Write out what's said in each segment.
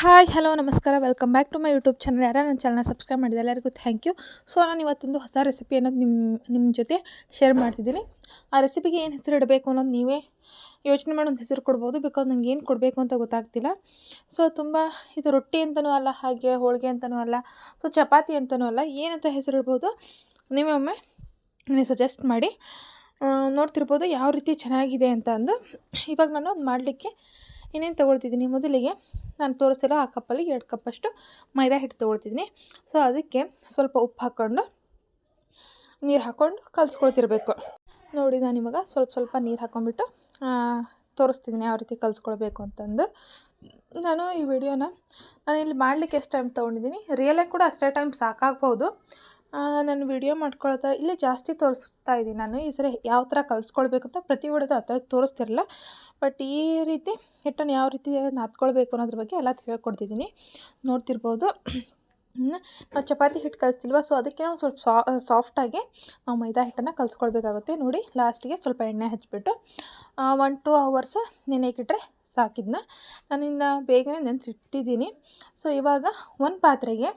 Hi, hello, ನಮಸ್ಕಾರ. Welcome back to my YouTube channel ಯಾರು ನನ್ನ ಚಾನಲ್ನ ಸಬ್ಸ್ಕ್ರೈಬ್ ಮಾಡಿದೆ ಎಲ್ಲರಿಗೂ ಥ್ಯಾಂಕ್ ಯು ಸೊ ನಾನು ಇವತ್ತೊಂದು ಹೊಸ ರೆಸಿಪಿ ಅನ್ನೋದು ನಿಮ್ಮ ನಿಮ್ಮ ಜೊತೆ ಶೇರ್ ಮಾಡ್ತಿದ್ದೀನಿ. ಆ ರೆಸಿಪಿಗೆ ಏನು ಹೆಸರು ಇಡಬೇಕು ಅನ್ನೋದು ನೀವೇ ಯೋಚನೆ ಮಾಡಿ ಒಂದು ಹೆಸರು ಕೊಡ್ಬೋದು. ಬಿಕಾಸ್ ನನಗೆ ಏನು ಕೊಡಬೇಕು ಅಂತ ಗೊತ್ತಾಗ್ತಿಲ್ಲ. ಸೊ ತುಂಬ ಇದು ರೊಟ್ಟಿ ಅಂತಲೂ ಅಲ್ಲ, ಹಾಗೆ ಹೋಳಿಗೆ ಅಂತಲೂ ಅಲ್ಲ ಸೊ ಚಪಾತಿ ಅಂತಲೂ ಅಲ್ಲ ಏನಂತ ಹೆಸರು ಇಡ್ಬೋದು ನೀವೇ ಒಮ್ಮೆ ನನಗೆ ಸಜೆಸ್ಟ್ ಮಾಡಿ. ನೋಡ್ತಿರ್ಬೋದು ಯಾವ ರೀತಿ ಚೆನ್ನಾಗಿದೆ ಅಂತ ಅಂದು. ಇವಾಗ ನಾನು ಅದು ಮಾಡಲಿಕ್ಕೆ ಏನೇನು ತೊಗೊಳ್ತಿದ್ದೀನಿ? ಮೊದಲಿಗೆ ನಾನು ತೋರಿಸ್ತಿಲ್ಲ ಆ ಕಪ್ಪಲ್ಲಿ ಎರಡು ಕಪ್ಪಷ್ಟು ಮೈದಾ ಹಿಟ್ಟು ತೊಗೊಳ್ತಿದ್ದೀನಿ. ಸೊ ಅದಕ್ಕೆ ಸ್ವಲ್ಪ ಉಪ್ಪು ಹಾಕ್ಕೊಂಡು ನೀರು ಹಾಕ್ಕೊಂಡು ಕಲಿಸ್ಕೊಳ್ತಿರ್ಬೇಕು. ನೋಡಿ ನಾನು ಇವಾಗ ಸ್ವಲ್ಪ ಸ್ವಲ್ಪ ನೀರು ಹಾಕ್ಕೊಂಬಿಟ್ಟು ಆ, ತೋರಿಸ್ತಿದ್ದೀನಿ ಯಾವ ರೀತಿ ಕಲಿಸ್ಕೊಳ್ಬೇಕು ಅಂತಂದು. ನಾನು ಈ ವಿಡಿಯೋನ ನಾನು ಇಲ್ಲಿ ಮಾಡಲಿಕ್ಕೆ ಎಷ್ಟು ಟೈಮ್ ತೊಗೊಂಡಿದ್ದೀನಿ? ರಿಯಲಾಗಿ ಕೂಡ ಅಷ್ಟೇ ಟೈಮ್ ಸಾಕಾಗ್ಬೋದು. ನಾನು ವಿಡಿಯೋ ಮಾಡ್ಕೊಳ್ತಾ ಇಲ್ಲಿ ಜಾಸ್ತಿ ತೋರಿಸ್ತಾ ಇದ್ದೀನಿ ನಾನು. ಈ ಸರಿ ಯಾವ ಥರ ಅಂತ ಪ್ರತಿ ವಿಡಿಯೋದು ಆ ಥರ ತೋರಿಸ್ತಿರಲ್ಲ. ಬಟ್ ಈ ರೀತಿ ಹಿಟ್ಟನ್ನು ಯಾವ ರೀತಿ ನಾದ್ಕೊಳ್ಬೇಕು ಅನ್ನೋದ್ರ ಬಗ್ಗೆ ಎಲ್ಲ ತಿಳ್ಕೊಡ್ತಿದ್ದೀನಿ. ನೋಡ್ತಿರ್ಬೋದು. ನಾವು ಚಪಾತಿ ಹಿಟ್ಟು ಕಲಿಸ್ತಿಲ್ವ? ಸೊ ಅದಕ್ಕೆ ನಾವು ಸ್ವಲ್ಪ ಸಾ ಸಾಫ್ಟಾಗಿ ನಾವು ಮೈದಾ ಹಿಟ್ಟನ್ನು ಕಲಿಸ್ಕೊಳ್ಬೇಕಾಗುತ್ತೆ ನೋಡಿ. ಲಾಸ್ಟಿಗೆ ಸ್ವಲ್ಪ ಎಣ್ಣೆ ಹಚ್ಬಿಟ್ಟು ಒನ್ ಟೂ ಅವರ್ಸ್ ನೆನೆಕಿಟ್ರೆ ಸಾಕಿದ್ನ. ನಾನಿನ್ನ ಬೇಗನೆ ನೆನೆಸಿಟ್ಟಿದ್ದೀನಿ. ಸೊ ಇವಾಗ ಒಂದು ಪಾತ್ರೆಗೆ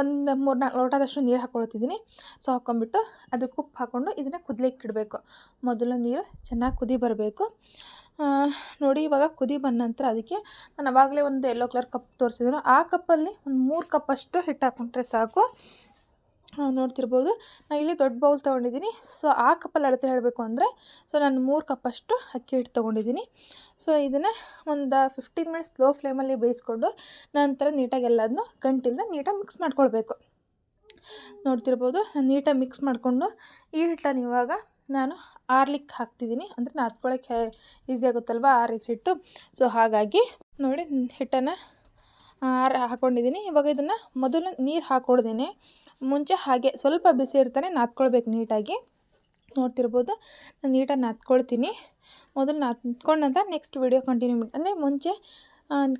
ಒಂದು ಮೂರು ನಾಲ್ಕು ಲೋಟದಷ್ಟು ನೀರು ಹಾಕ್ಕೊಳ್ತಿದ್ದೀನಿ ಸೊ ಹಾಕ್ಕೊಂಬಿಟ್ಟು ಅದಕ್ಕೆ ಉಪ್ಪು ಹಾಕ್ಕೊಂಡು ಇದನ್ನು ಕುದಲಿಕ್ಕೆ ಇಡಬೇಕು. ಮೊದಲು ನೀರು ಚೆನ್ನಾಗಿ ಕುದಿ ಬರಬೇಕು. ನೋಡಿ ಇವಾಗ ಕುದಿ ಬಂದ ನಂತರ ಅದಕ್ಕೆ ನಾನು ಆವಾಗಲೇ ಒಂದು ಯೆಲ್ಲೋ ಕಲರ್ ಕಪ್ ತೋರಿಸಿದ್ರು ಆ ಕಪ್ಪಲ್ಲಿ ಒಂದು ಮೂರು ಕಪ್ಪಷ್ಟು ಹಿಟ್ಟು ಹಾಕ್ಕೊಂಡ್ರೆ ಸಾಕು. ನೋಡ್ತಿರ್ಬೋದು. ನಾನು ಇಲ್ಲಿ ದೊಡ್ಡ ಬೌಲ್ ತೊಗೊಂಡಿದ್ದೀನಿ. ಸೊ, ಆ ಕಪ್ಪಲ್ಲಿ ಅಳತೆ ಹೇಳಬೇಕು ಅಂದರೆ, ಸೊ, ನಾನು ಮೂರು ಕಪ್ಪಷ್ಟು ಅಕ್ಕಿ ಹಿಟ್ಟು ತೊಗೊಂಡಿದ್ದೀನಿ. ಸೊ, ಇದನ್ನು ಒಂದು ಫಿಫ್ಟೀನ್ ಮಿನಿಟ್ಸ್ ಲೋ ಫ್ಲೇಮಲ್ಲಿ ಬೇಯಿಸ್ಕೊಂಡು, ನಂತರ ನೀಟಾಗಿ ಎಲ್ಲದನ್ನು ಗಂಟಿಲ್ದ ನೀಟಾಗಿ ಮಿಕ್ಸ್ ಮಾಡ್ಕೊಳ್ಬೇಕು. ನೋಡ್ತಿರ್ಬೋದು ನಾನು ನೀಟಾಗಿ ಮಿಕ್ಸ್ ಮಾಡಿಕೊಂಡು, ಈ ಹಿಟ್ಟನ್ನು ಇವಾಗ ನಾನು ಆರ್ಲಿಕ್ಕೆ ಹಾಕ್ತಿದ್ದೀನಿ. ಅಂದರೆ, ನಾದ್ಕೊಳಕ್ಕೆ ಈಸಿ ಆಗುತ್ತಲ್ವ ರೀತಿ ಹಿಟ್ಟು. ಸೊ, ಹಾಗಾಗಿ ನೋಡಿ, ಹಿಟ್ಟನ್ನು ಆರ್ ಹಾಕ್ಕೊಂಡಿದ್ದೀನಿ ಇವಾಗ ಇದನ್ನು ಮೊದಲು ನೀರು ಹಾಕ್ಕೊಳ್ದೇನೆ ಮುಂಚೆ ಹಾಗೆ ಸ್ವಲ್ಪ ಬಿಸಿ ಇರ್ತಾನೆ, ನಾದ್ಕೊಳ್ಬೇಕು ನೀಟಾಗಿ. ನೋಡ್ತಿರ್ಬೋದು. ನಾನು ನೀಟಾಗಿ ನಾದ್ಕೊಳ್ತೀನಿ. ಮೊದಲು ನಾದ್ಕೊಂಡು ನಂತರ ನೆಕ್ಸ್ಟ್ ವಿಡಿಯೋ ಕಂಟಿನ್ಯೂ ಮಾಡಿ ಅಂದರೆ ಮುಂಚೆ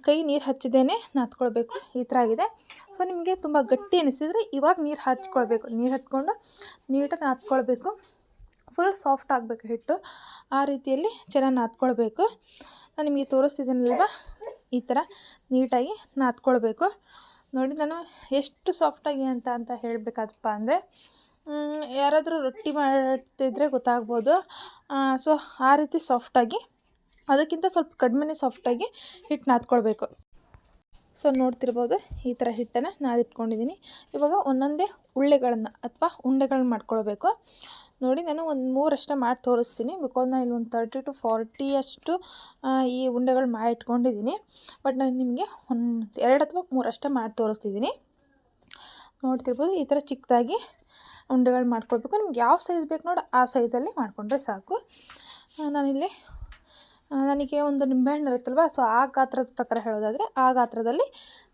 ಕೈ ನೀರು ಹಚ್ಚದೇನೆ ನಾದ್ಕೊಳ್ಬೇಕು. ಈ ಥರ ಆಗಿದೆ. ಸೊ, ನಿಮಗೆ ತುಂಬ ಗಟ್ಟಿ ಅನಿಸಿದರೆ ಇವಾಗ ನೀರು ಹಚ್ಕೊಳ್ಬೇಕು. ನೀರು ಹತ್ಕೊಂಡು ನೀಟಾಗಿ ನಾದ್ಕೊಳ್ಬೇಕು. ಫುಲ್ ಸಾಫ್ಟ್ ಆಗಬೇಕು ಹಿಟ್ಟು. ಆ ರೀತಿಯಲ್ಲಿ ಚೆನ್ನಾಗಿ ನಾದ್ಕೊಳ್ಬೇಕು. ನಾನು ನಿಮಗೆ ತೋರಿಸ್ತಿದ್ದೀನಲ್ವ? ಈ ಥರ ನೀಟಾಗಿ ನಾದ್ಕೊಳ್ಬೇಕು. ನೋಡಿ, ನಾನು ಎಷ್ಟು ಸಾಫ್ಟಾಗಿ ಅಂತ ಅಂತ ಹೇಳಬೇಕಾದಪ್ಪ ಅಂದರೆ ಯಾರಾದರೂ ರೊಟ್ಟಿ ಮಾಡ್ತಿದ್ರೆ ಗೊತ್ತಾಗ್ಬೋದು. ಸೊ ಆ ರೀತಿ ಸಾಫ್ಟಾಗಿ ಅದಕ್ಕಿಂತ ಸ್ವಲ್ಪ ಕಡಿಮೆನೇ ಸಾಫ್ಟಾಗಿ ಹಿಟ್ಟು ನಾದ್ಕೊಳ್ಬೇಕು. ಸೊ ನೋಡ್ತಿರ್ಬೋದು, ಈ ಥರ ಹಿಟ್ಟನ್ನು ನಾದಿಟ್ಕೊಂಡಿದ್ದೀನಿ. ಇವಾಗ ಒಂದೊಂದೇ ಉಳ್ಳೆಗಳನ್ನು, ಅಥವಾ ಉಂಡೆಗಳನ್ನ ಮಾಡ್ಕೊಳ್ಬೇಕು. ನೋಡಿ ನಾನು ಒಂದು ಮೂರಷ್ಟೇ ಮಾಡಿ ತೋರಿಸ್ತೀನಿ ಬಿಕಾಸ್ ನಾನು ಇಲ್ಲಿ ಒಂದು ತರ್ಟಿ ಟು ಫಾರ್ಟಿ ಅಷ್ಟು ಈ ಉಂಡೆಗಳು ಮಾಡಿ ಇಟ್ಕೊಂಡಿದ್ದೀನಿ. ಬಟ್ ನಾನು ನಿಮಗೆ ಒಂದು ಎರಡು ಅಥವಾ ಮೂರಷ್ಟೇ ಮಾಡಿ ತೋರಿಸ್ತಿದ್ದೀನಿ. ನೋಡ್ತಿರ್ಬೋದು ಈ ಥರ ಚಿಕ್ಕದಾಗಿ ಉಂಡೆಗಳು ಮಾಡ್ಕೊಳ್ಬೇಕು. ನಿಮ್ಗೆ ಯಾವ ಸೈಜ್ ಬೇಕು ನೋಡಿ ಆ ಸೈಜಲ್ಲಿ ಮಾಡಿಕೊಂಡ್ರೆ ಸಾಕು. ನಾನಿಲ್ಲಿ ನನಗೆ ಒಂದು ನಿಂಬೆಹಣ್ಣು ಇರುತ್ತಲ್ವ, ಸೊ ಆ ಗಾತ್ರದ ಪ್ರಕಾರ ಹೇಳೋದಾದರೆ ಆ ಗಾತ್ರದಲ್ಲಿ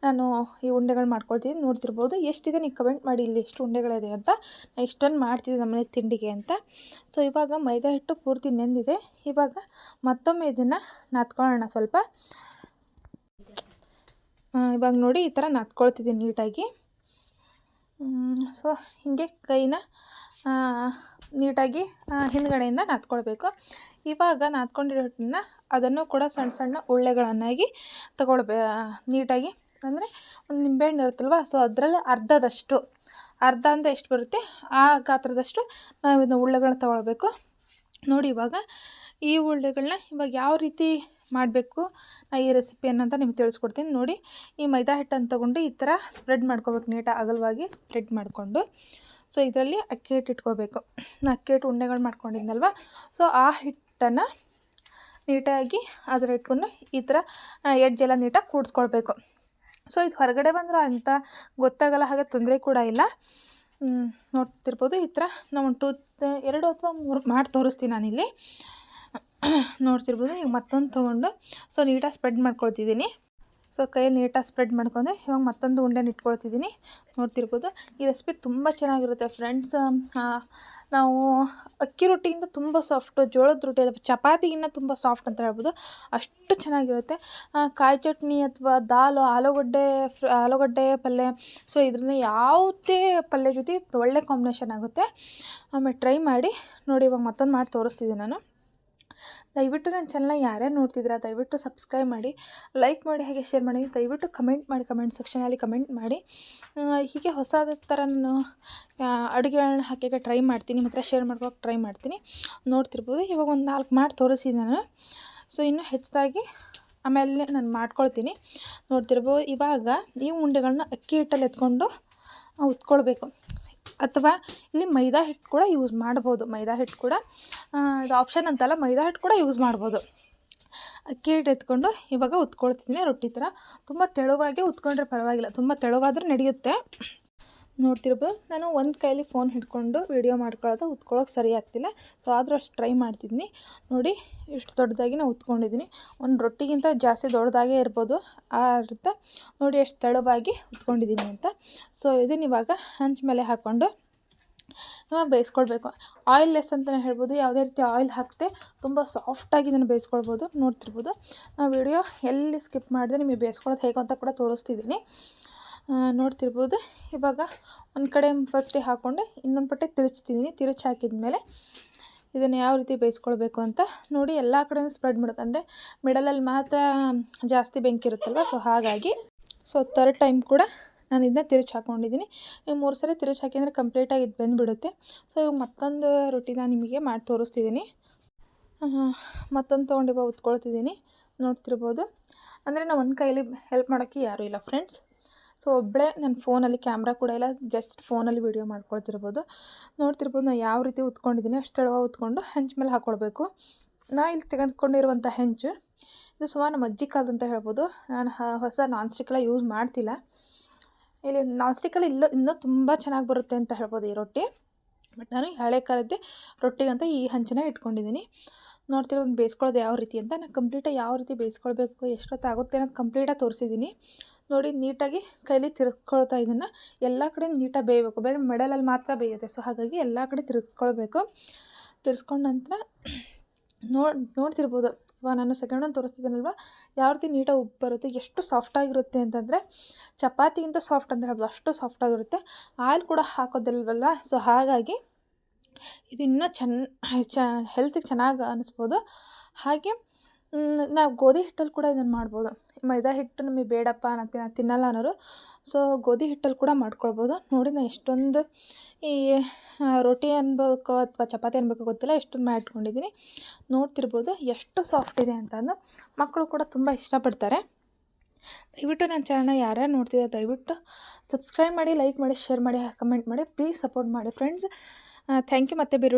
ನಾನು ಈ ಉಂಡೆಗಳು ಮಾಡ್ಕೊಳ್ತೀನಿ, ನೋಡ್ತಿರ್ಬೋದು. ಎಷ್ಟಿದೆ ನೀವು ಕಮೆಂಟ್ ಮಾಡಿ, ಇಲ್ಲಿ ಎಷ್ಟು ಉಂಡೆಗಳಿದೆ ಅಂತ. ನಾನು ಇಷ್ಟೊಂದು ಮಾಡ್ತಿದ್ದೆ ನಮ್ಮನೆ ತಿಂಡಿಗೆ ಅಂತ. ಸೊ ಇವಾಗ ಮೈದಾ ಹಿಟ್ಟು ಪೂರ್ತಿ ನೆಂದಿದೆ. ಇವಾಗ ಮತ್ತೊಮ್ಮೆ ಇದನ್ನು ನಾದ್ಕೊಳ್ಳೋಣ ಸ್ವಲ್ಪ. ಇವಾಗ ನೋಡಿ ಈ ಥರ ನಾದ್ಕೊಳ್ತಿದ್ದೀನಿ ನೀಟಾಗಿ. ಸೊ ಹೀಗೆ ಕೈನ ನೀಟಾಗಿ ಹಿಂದ್ಗಡೆಯಿಂದ ನಾದ್ಕೊಳ್ಬೇಕು ಇವಾಗ ನಾದ್ಕೊಂಡಿರೋ ಹಿಟ್ಟನ್ನ ಅದನ್ನು ಕೂಡ ಸಣ್ಣ ಸಣ್ಣ ಉಳ್ಳೆಗಳನ್ನಾಗಿ ತಗೊಳ್ಬೇ, ನೀಟಾಗಿ ಅಂದರೆ ಒಂದು ನಿಂಬೆಹಣ್ಣು ಇರುತ್ತಲ್ವ, ಸೊ ಅದರಲ್ಲಿ ಅರ್ಧದಷ್ಟು, ಅರ್ಧ ಅಂದರೆ ಎಷ್ಟು ಬರುತ್ತೆ, ಆ ಗಾತ್ರದಷ್ಟು ನಾವು ಇದನ್ನ ಉಳ್ಳೆಗಳನ್ನ ತಗೊಳ್ಬೇಕು. ನೋಡಿ ಇವಾಗ ಈ ಉಳ್ಳೆಗಳನ್ನ ಇವಾಗ ಯಾವ ರೀತಿ ಮಾಡಬೇಕು, ನಾ ಈ ರೆಸಿಪಿ ಅಂತ ನಿಮ್ಗೆ ತಿಳಿಸ್ಕೊಡ್ತೀನಿ. ನೋಡಿ, ಈ ಮೈದಾ ಹಿಟ್ಟನ್ನು ತೊಗೊಂಡು ಈ ಥರ ಸ್ಪ್ರೆಡ್ ಮಾಡ್ಕೋಬೇಕು, ನೀಟಾಗಿ ಅಗಲವಾಗಿ ಸ್ಪ್ರೆಡ್ ಮಾಡಿಕೊಂಡು. ಸೊ ಇದರಲ್ಲಿ ಅಕ್ಕಿ ಹಿಟ್ಟು ಇಟ್ಕೋಬೇಕು. ನಾನು ಅಕ್ಕಿ ಹಿಟ್ಟು ಉಂಡೆಗಳು ಮಾಡ್ಕೊಂಡಿದ್ನಲ್ವ, ಸೊ ಆ ಹಿಟ್ಟನ್ನು ನೀಟಾಗಿ ಅದರ ಇಟ್ಕೊಂಡು ಈ ಥರ ಎಡ್ಜೆಲ್ಲ ನೀಟಾಗಿ ಕೂಡಿಸ್ಕೊಳ್ಬೇಕು. ಸೊ, ಇದು ಹೊರಗಡೆ ಬಂದ್ರೆ ಅಂತ ಗೊತ್ತಾಗಲ್ಲ, ಹಾಗೆ ತೊಂದರೆ ಕೂಡ ಇಲ್ಲ. ನೋಡ್ತಿರ್ಬೋದು ಈ ಥರ ನಾವು ಒಂದು ಟೂ ಎರಡು ಅಥವಾ ಮೂರು ಮಾಡಿ ತೋರಿಸ್ತೀನಿ ನಾನಿಲ್ಲಿ. ನೋಡ್ತಿರ್ಬೋದು, ಈಗ ಮತ್ತೊಂದು ತೊಗೊಂಡು, ಸೊ, ನೀಟಾಗಿ ಸ್ಪ್ರೆಡ್ ಮಾಡ್ಕೊಳ್ತಿದ್ದೀನಿ. ಸೊ ಕೈ ನೀಟಾಗಿ ಸ್ಪ್ರೆಡ್ ಮಾಡ್ಕೊಂಡೆ. ಇವಾಗ ಮತ್ತೊಂದು ಉಂಡೆನ ಇಟ್ಕೊಳ್ತಿದ್ದೀನಿ. ನೋಡ್ತಿರ್ಬೋದು. ಈ ರೆಸಿಪಿ ತುಂಬ ಚೆನ್ನಾಗಿರುತ್ತೆ ಫ್ರೆಂಡ್ಸ್. ನಾವು ಅಕ್ಕಿ ರೊಟ್ಟಿಗಿಂತ ತುಂಬ ಸಾಫ್ಟು, ಜೋಳದ ರೊಟ್ಟಿ ಅಥವಾ ಚಪಾತಿಗಿನ್ನ ತುಂಬ ಸಾಫ್ಟ್ ಅಂತ ಹೇಳ್ಬೋದು. ಅಷ್ಟು ಚೆನ್ನಾಗಿರುತ್ತೆ. ಕಾಯಿ ಚಟ್ನಿ ಅಥವಾ ದಾಲು, ಆಲೂಗಡ್ಡೆ, ಫ್ರ, ಆಲೂಗಡ್ಡೆ ಪಲ್ಯ ಸೊ ಇದರಿಂದ ಯಾವುದೇ ಪಲ್ಯ ಜೊತೆ ಒಳ್ಳೆ ಕಾಂಬಿನೇಷನ್ ಆಗುತ್ತೆ. ಆಮೇಲೆ ಟ್ರೈ ಮಾಡಿ. ನೋಡಿ ಇವಾಗ ಮತ್ತೊಂದು ಮಾಡಿ ತೋರಿಸ್ತಿದ್ದೀನಿ ನಾನು. ದಯವಿಟ್ಟು ನನ್ನ ಚಾನಲ್ನ ಯಾರ್ಯಾರು ನೋಡ್ತಿದ್ದೀರಾ, ದಯವಿಟ್ಟು ಸಬ್ಸ್ಕ್ರೈಬ್ ಮಾಡಿ ಲೈಕ್ ಮಾಡಿ, ಹಾಗೆ ಶೇರ್ ಮಾಡಿ, ದಯವಿಟ್ಟು ಕಮೆಂಟ್ ಮಾಡಿ ಕಮೆಂಟ್ ಸೆಕ್ಷನಲ್ಲಿ ಕಮೆಂಟ್ ಮಾಡಿ. ಹೀಗೆ ಹೊಸದ ಥರ ನಾನು ಅಡುಗೆಗಳನ್ನ ಹಾಕೋಕ್ಕೆ ಟ್ರೈ ಮಾಡ್ತೀನಿ ಮತ್ತು ಶೇರ್ ಮಾಡ್ಕೊಳಕ್ಕೆ ಟ್ರೈ ಮಾಡ್ತೀನಿ. ನೋಡ್ತಿರ್ಬೋದು, ಇವಾಗ ಒಂದು ನಾಲ್ಕು ಮಾಡಿ ತೋರಿಸಿದ್ದೆ ನಾನು. ಸೊ ಇನ್ನೂ ಹೆಚ್ಚಾಗಿ ಆಮೇಲೆ ನಾನು ಮಾಡ್ಕೊಳ್ತೀನಿ. ನೋಡ್ತಿರ್ಬೋದು, ಇವಾಗ ಈ ಉಂಡೆಗಳನ್ನ ಅಕ್ಕಿ ಹಿಟ್ಟಲ್ಲಿ ಎತ್ಕೊಂಡು ಉತ್ಕೊಳ್ಬೇಕು. ಅಥವಾ ಇಲ್ಲಿ ಮೈದಾ ಹಿಟ್ಟು ಕೂಡ ಯೂಸ್ ಮಾಡ್ಬೋದು. ಮೈದಾ ಹಿಟ್ಟು ಕೂಡ ಇದು ಆಪ್ಷನ್ ಅಂತಲ್ಲ, ಮೈದಾ ಹಿಟ್ಟು ಕೂಡ ಯೂಸ್ ಮಾಡ್ಬೋದು. ಅಕ್ಕಿ ಹಿಟ್ಟು ಎತ್ಕೊಂಡು ಇವಾಗ ಉತ್ಕೊಳ್ತಿದ್ದೀನಿ, ರೊಟ್ಟಿ ಥರ. ತುಂಬ ತೆಳುವಾಗಿ ಉತ್ಕೊಂಡ್ರೆ ಪರವಾಗಿಲ್ಲ. ತುಂಬ ತೆಳುವಾದರೂ ನಡೆಯುತ್ತೆ. ನೋಡ್ತಿರ್ಬೋದು. ನಾನು ಒಂದು ಕೈಲಿ ಫೋನ್ ಹಿಡ್ಕೊಂಡು ವೀಡಿಯೋ ಮಾಡ್ಕೊಳ್ಳೋದು ಉತ್ಕೊಳ್ಳೋಕೆ ಸರಿ ಆಗ್ತಿಲ್ಲ. ಸೊ ಆದರೂ ಅಷ್ಟು ಟ್ರೈ ಮಾಡ್ತಿದ್ದೀನಿ ನೋಡಿ, ಇಷ್ಟು ದೊಡ್ಡದಾಗಿ ನಾನು ಉತ್ಕೊಂಡಿದ್ದೀನಿ. ಒಂದು ರೊಟ್ಟಿಗಿಂತ ಜಾಸ್ತಿ ದೊಡ್ಡದಾಗೇ ಇರ್ಬೋದು. ಆ ಅರ್ಥ. ನೋಡಿ ಎಷ್ಟು ತೆಳುವಾಗಿ ಉತ್ಕೊಂಡಿದ್ದೀನಿ ಅಂತ. ಸೊ ಇದನ್ನ ಇವಾಗ ಹಂಚ ಮೇಲೆ ಹಾಕ್ಕೊಂಡು ಬೇಯಿಸ್ಕೊಳ್ಬೇಕು. ಆಯಿಲ್ ಲೆಸ್ ಅಂತಲೇ ಹೇಳ್ಬೋದು. ಯಾವುದೇ ರೀತಿ ಆಯಿಲ್ ಹಾಕದೆ ತುಂಬ ಸಾಫ್ಟಾಗಿ ಇದನ್ನು ಬೇಯಿಸ್ಕೊಳ್ಬೋದು. ನೋಡ್ತಿರ್ಬೋದು. ವಿಡಿಯೋ ಎಲ್ಲಿ ಸ್ಕಿಪ್ ಮಾಡಿದೆ ನಿಮಗೆ ಬೇಯಿಸ್ಕೊಳ್ಳೋದು ಹೇಗೆ ಅಂತ ಕೂಡ ತೋರಿಸ್ತಿದ್ದೀನಿ. ನೋಡ್ತಿರ್ಬೋದು. ಇವಾಗ ಒಂದು ಕಡೆ ಫಸ್ಟಿಗೆ ಹಾಕ್ಕೊಂಡು ಇನ್ನೊಂದು ಪಟ್ಟೆ ತಿರುಚ್ತಿದ್ದೀನಿ ತಿರುಚಿ ಹಾಕಿದ್ಮೇಲೆ ಇದನ್ನು ಯಾವ ರೀತಿ ಬೇಯಿಸ್ಕೊಳ್ಬೇಕು ಅಂತ ನೋಡಿ ಎಲ್ಲ ಕಡೆಯೂ ಸ್ಪ್ರೆಡ್ ಮಾಡ್ಕಂದ್ರೆ ಮಿಡಲಲ್ಲಿ ಮಾತ್ರ ಜಾಸ್ತಿ ಬೆಂಕಿ ಇರುತ್ತಲ್ವ ಸೊ ಹಾಗಾಗಿ ಸೊ ತರ್ಡ್ ಟೈಮ್ ಕೂಡ ನಾನು ಇದನ್ನ ತಿರುಚಿ ಹಾಕ್ಕೊಂಡಿದ್ದೀನಿ ಈ ಮೂರು ಸಲ ತಿರುಚಿ ಹಾಕಿದರೆ ಕಂಪ್ಲೀಟಾಗಿ ಇದು ಬಂದುಬಿಡುತ್ತೆ. ಸೊ ಇವಾಗ ಮತ್ತೊಂದು ರೊಟ್ಟಿನ ನಿಮಗೆ ಮಾಡಿ ತೋರಿಸ್ತಿದ್ದೀನಿ ಮತ್ತೊಂದು ತೊಗೊಂಡು ಇವಾಗ ಉತ್ಕೊಳ್ತಿದ್ದೀನಿ ನೋಡ್ತಿರ್ಬೋದು. ಅಂದರೆ ನಾವು ಒಂದು ಕೈಯಲ್ಲಿ ಹೆಲ್ಪ್ ಮಾಡೋಕ್ಕೆ ಯಾರೂ ಇಲ್ಲ ಫ್ರೆಂಡ್ಸ್ ಸೊ ಒಬ್ಬಳೇ ನನ್ನ ಫೋನಲ್ಲಿ ಕ್ಯಾಮ್ರಾ ಕೂಡ ಇಲ್ಲ ಜಸ್ಟ್ ಫೋನಲ್ಲಿ ವೀಡಿಯೋ ಮಾಡ್ಕೊಳ್ತಿರ್ಬೋದು. ನೋಡ್ತಿರ್ಬೋದು ನಾನು ಯಾವ ರೀತಿ ಉತ್ಕೊಂಡಿದ್ದೀನಿ, ಅಷ್ಟು ತೆಳುವಾಗಿ ಉತ್ಕೊಂಡು ಹೆಂಚು ಮೇಲೆ ಹಾಕ್ಕೊಳ್ಬೇಕು ನಾ ಇಲ್ಲಿ ತೆಗೆದುಕೊಂಡಿರುವಂಥ ಹೆಂಚು, ಇದು ಸುಮಾರು ನಮ್ಮ ಅಜ್ಜಿ ಕಾಲದ ಅಂತ ಹೇಳ್ಬೋದು. ನಾನು ಹೊಸ ನಾನ್ ಸ್ಟಿಕ್ಕೆಲ್ಲ ಯೂಸ್ ಮಾಡ್ತಿಲ್ಲ. ಇಲ್ಲಿ ನಾನ್ ಸ್ಟಿಕ್ಕಲ್ಲಿ ಇಲ್ಲ, ಇನ್ನೂ ತುಂಬ ಚೆನ್ನಾಗಿ ಬರುತ್ತೆ ಅಂತ ಹೇಳ್ಬೋದು ಈ ರೊಟ್ಟಿ. ಬಟ್ ನಾನು ಹಳೆ ಕಾಲದ್ದೇ ರೊಟ್ಟಿಗಂತ ಈ ಹಂಚನ ಇಟ್ಕೊಂಡಿದ್ದೀನಿ. ನೋಡ್ತಿರೋ ಒಂದು ಬೇಯಿಸ್ಕೊಳ್ಳೋದು ಯಾವ ರೀತಿ ಅಂತ ನಾನು ಕಂಪ್ಲೀಟಾಗಿ ಯಾವ ರೀತಿ ಬೇಯಿಸ್ಕೊಳ್ಬೇಕು, ಎಷ್ಟೊತ್ತಾಗುತ್ತೆ ಅನ್ನೋದು ಕಂಪ್ಲೀಟಾಗಿ ತೋರಿಸಿದ್ದೀನಿ. ನೋಡಿ ನೀಟಾಗಿ ಕೈಲಿ ತಿರುಗ್ಕೊಳ್ತಾ ಇದನ್ನು. ಎಲ್ಲ ಕಡೆ ನೀಟಾಗಿ ಬೇಯಬೇಕು. ಬೇರೆ ಮೆಡಲಲ್ಲಿ ಮಾತ್ರ ಬೇಯುತ್ತೆ. ಸೊ ಹಾಗಾಗಿ ಎಲ್ಲ ಕಡೆ ತಿರ್ಸ್ಕೊಳ್ಬೇಕು ತಿರ್ಸ್ಕೊಂಡ ನಂತರ ನೋಡಿ ನೋಡ್ತಿರ್ಬೋದು. ಇವಾಗ ನಾನು ಸೆಕೆಂಡ್ ಒಂದು ತೋರಿಸ್ತಿದ್ದೀನಲ್ವ? ಯಾವ ರೀತಿ ನೀಟಾಗಿ ಉಪ್ಪು ಬರುತ್ತೆ, ಎಷ್ಟು ಸಾಫ್ಟಾಗಿರುತ್ತೆ ಅಂತಂದರೆ, ಚಪಾತಿಗಿಂತ ಸಾಫ್ಟ್ ಅಂತ ಹೇಳ್ಬೋದು. ಅಷ್ಟು ಸಾಫ್ಟಾಗಿರುತ್ತೆ ಆಯಿಲ್ ಕೂಡ ಹಾಕೋದಿಲ್ವಲ್ಲ? ಸೊ ಹಾಗಾಗಿ ಇದು ಇನ್ನೂ ಚೆನ್ನ ಚ ಹೆಲ್ತಿಗೆ ಚೆನ್ನಾಗಿ ಅನ್ನಿಸ್ಬೋದು ಹಾಗೆ ನಾವು ಗೋಧಿ ಹಿಟ್ಟಲ್ಲಿ ಕೂಡ ಇದನ್ನು ಮಾಡ್ಬೋದು. ಮೈದಾ ಹಿಟ್ಟು ನಮಗೆ ಬೇಡಪ್ಪ ನಾನು ತಿನ್ನ ತಿನ್ನಲ್ಲ ಅನ್ನೋರು. ಸೊ ಗೋಧಿ ಹಿಟ್ಟಲ್ಲಿ ಕೂಡ ಮಾಡ್ಕೊಳ್ಬೋದು. ನೋಡಿ ನಾನು ಎಷ್ಟೊಂದು ಈ ರೊಟ್ಟಿ ಅನ್ಬೇಕು ಅಥವಾ ಚಪಾತಿ ಅನ್ಬೇಕು ಗೊತ್ತಿಲ್ಲ, ಎಷ್ಟೊಂದು ಮಾಡಿಟ್ಕೊಂಡಿದ್ದೀನಿ ನೋಡ್ತಿರ್ಬೋದು ಎಷ್ಟು ಸಾಫ್ಟ್ ಇದೆ ಅಂತ ಅಂದು ಮಕ್ಕಳು ಕೂಡ ತುಂಬ ಇಷ್ಟಪಡ್ತಾರೆ. ದಯವಿಟ್ಟು ನನ್ನ ಚಾನಲ್ನ ಯಾರ್ಯಾರು ನೋಡ್ತಿದ್ದಾರೆ ದಯವಿಟ್ಟು ಸಬ್ಸ್ಕ್ರೈಬ್ ಮಾಡಿ ಲೈಕ್ ಮಾಡಿ ಶೇರ್ ಮಾಡಿ ಕಮೆಂಟ್ ಮಾಡಿ ಪ್ಲೀಸ್ ಸಪೋರ್ಟ್ ಮಾಡಿ ಫ್ರೆಂಡ್ಸ್ ಥ್ಯಾಂಕ್ ಯು ಮತ್ತೆ ಬೇರೆ